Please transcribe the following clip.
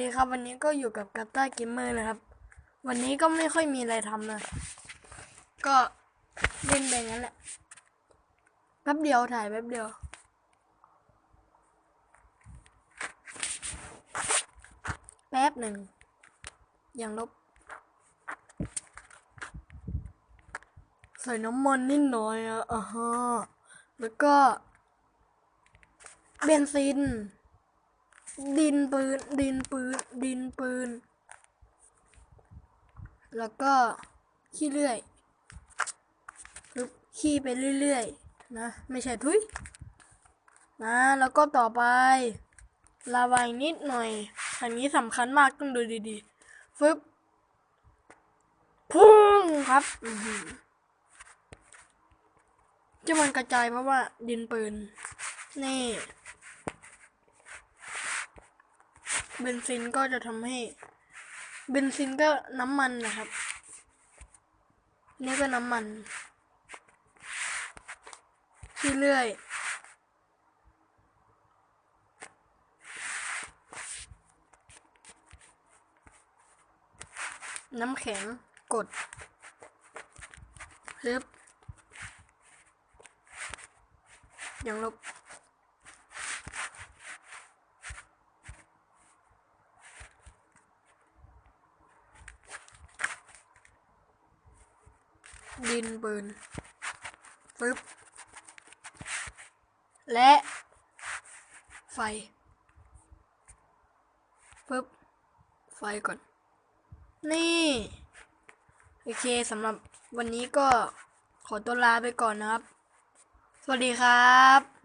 ดีครับวันนี้ก็อยู่กับกัตตาเกมเมอร์นะครับ วันนี้ก็ไม่ค่อยมีอะไรทำนะก็เล่นไปงั้นแหละแป๊บเดียวถ่ายแป๊บเดียว แป๊บหนึ่งอย่างลบใส่น้ำมันนิดหน่อยอะอ่าฮะแล้วก็เบนซิน ดินปืน ดินปืน ดินปืน แล้วก็ขี้เลื่อยปึ๊บขี้ไปเรื่อยๆ นะ ไม่ใช่ทุยนะ แล้วก็ต่อไปลาวายนิดหน่อย อันนี้สำคัญมากต้องดูดีๆ ฟึบพุ่งครับจะมันกระจายเพราะว่าดินปืน นี่ เบนซินก็จะทำให้ เบนซินก็น้ำมันนะครับ นี่ก็น้ำมัน ที่เรื่อย น้ำแข็งกดฮึบยังลบ ดินปืนปึ๊บและไฟปึ๊บไฟก่อน นี่ โอเคสำหรับวันนี้ก็ขอตัวลาไปก่อนนะครับ สวัสดีครับ